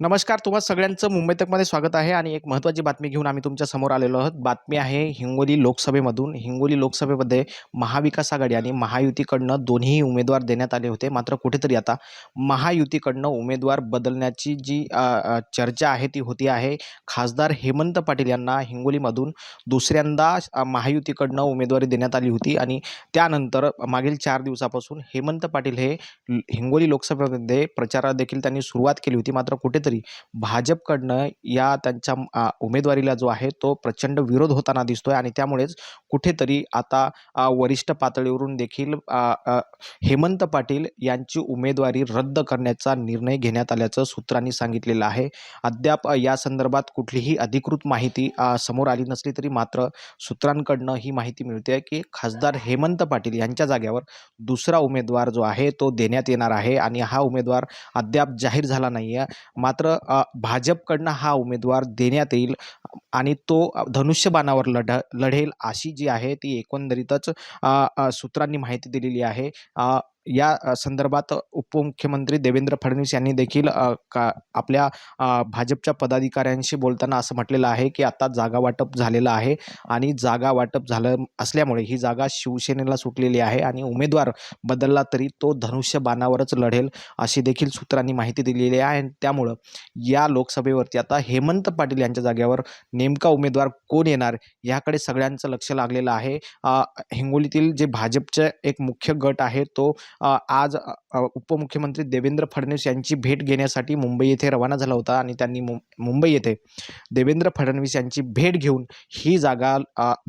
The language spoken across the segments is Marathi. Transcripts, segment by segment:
नमस्कार तुम्हा सगळ्यांचं मुंबई तकमध्ये स्वागत आहे आणि एक महत्त्वाची बातमी घेऊन आम्ही तुमच्यासमोर आलेलो आहोत. बातमी आहे हिंगोली लोकसभेमधून. हिंगोली लोकसभेमध्ये महाविकास आघाडी आणि महायुतीकडनं दोन्ही उमेदवार देण्यात आले होते. मात्र कुठेतरी आता महायुतीकडनं उमेदवार बदलण्याची जी चर्चा आहे ती होती आहे. खासदार हेमंत पाटील यांना हिंगोलीमधून दुसऱ्यांदा महायुतीकडनं उमेदवारी देण्यात आली होती आणि त्यानंतर मागील चार दिवसापासून हेमंत पाटील हे हिंगोली लोकसभेमध्ये प्रचारादेखील त्यांनी सुरुवात केली होती. मात्र कुठेतरी तरी भाजपकडनं या त्यांच्या उमेदवारीला जो आहे तो प्रचंड विरोध होताना दिसतोय आणि त्यामुळेच कुठेतरी आता वरिष्ठ पातळीवरून देखील हेमंत पाटील यांची उमेदवारी रद्द करण्याचा निर्णय घेण्यात आल्याचं सूत्रांनी सांगितलेलं आहे. अद्याप या संदर्भात कुठलीही अधिकृत माहिती समोर आली नसली तरी मात्र सूत्रांकडनं ही माहिती मिळते की खासदार हेमंत पाटील यांच्या जाग्यावर दुसरा उमेदवार जो आहे तो देण्यात येणार आहे आणि हा उमेदवार अद्याप जाहीर झाला नाही आहे मात्र मात्र भाजपकडनं हा उमेदवार देण्यात येईल आणि तो धनुष्यबाणावर लढ लढेल अशी जी आहे ती एकंदरीतच सूत्रांनी माहिती दिलेली आहे. या संदर्भात उपमुख्यमंत्री देवेंद्र फडणवीस यांनी देखील का आपल्या भाजपच्या पदाधिकाऱ्यांशी बोलताना असं म्हटलेलं आहे की आता जागा वाटप झालेलं आहे आणि जागा वाटप झालं असल्यामुळे ही जागा शिवसेनेला सुटलेली आहे आणि उमेदवार बदलला तरी तो धनुष्य बाणावरच लढेल अशी देखील सूत्रांनी माहिती दिलेली आहे. आणि त्यामुळं या लोकसभेवरती आता हेमंत पाटील यांच्या जागेवर नेमका उमेदवार कोण येणार याकडे सगळ्यांचं लक्ष लागलेलं आहे. हिंगोलीतील जे भाजपचे एक मुख्य गट आहे तो आज उपमुख्यमंत्री देवेंद्र फडणवीस यांची भेट घेण्यासाठी मुंबई येथे रवाना झाला होता आणि त्यांनी मुं मुंबई येथे देवेंद्र फडणवीस यांची भेट घेऊन ही जागा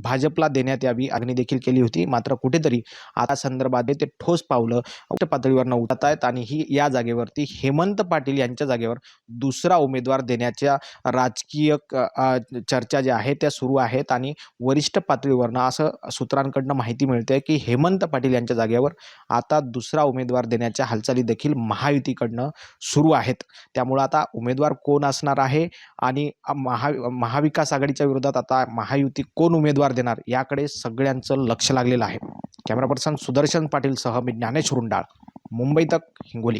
भाजपला देण्यात यावी मागणी देखील केली होती. मात्र कुठेतरी आता संदर्भात ते ठोस पावलं उच्च पातळीवरनं उठत आहेत आणि ही या जागेवरती हेमंत पाटील यांच्या जागेवर दुसरा उमेदवार देण्याच्या राजकीय क- चर्चा ज्या आहेत त्या सुरू आहेत आणि वरिष्ठ पातळीवरनं असं सूत्रांकडनं माहिती मिळते की हेमंत पाटील यांच्या जागेवर आता दुसरा उमेदवार देण्याच्या हालचाली देखील महायुतीकडनं सुरू आहेत. त्यामुळं आता उमेदवार कोण असणार आहे आणि महा महाविकास आघाडीच्या विरोधात आता महायुती कोण उमेदवार देणार याकडे सगळ्यांचं लक्ष लागलेलं आहे. कॅमेरा पर्सन सुदर्शन पाटीलसह मी ज्ञानेश रुंडाळ मुंबई तक हिंगोली.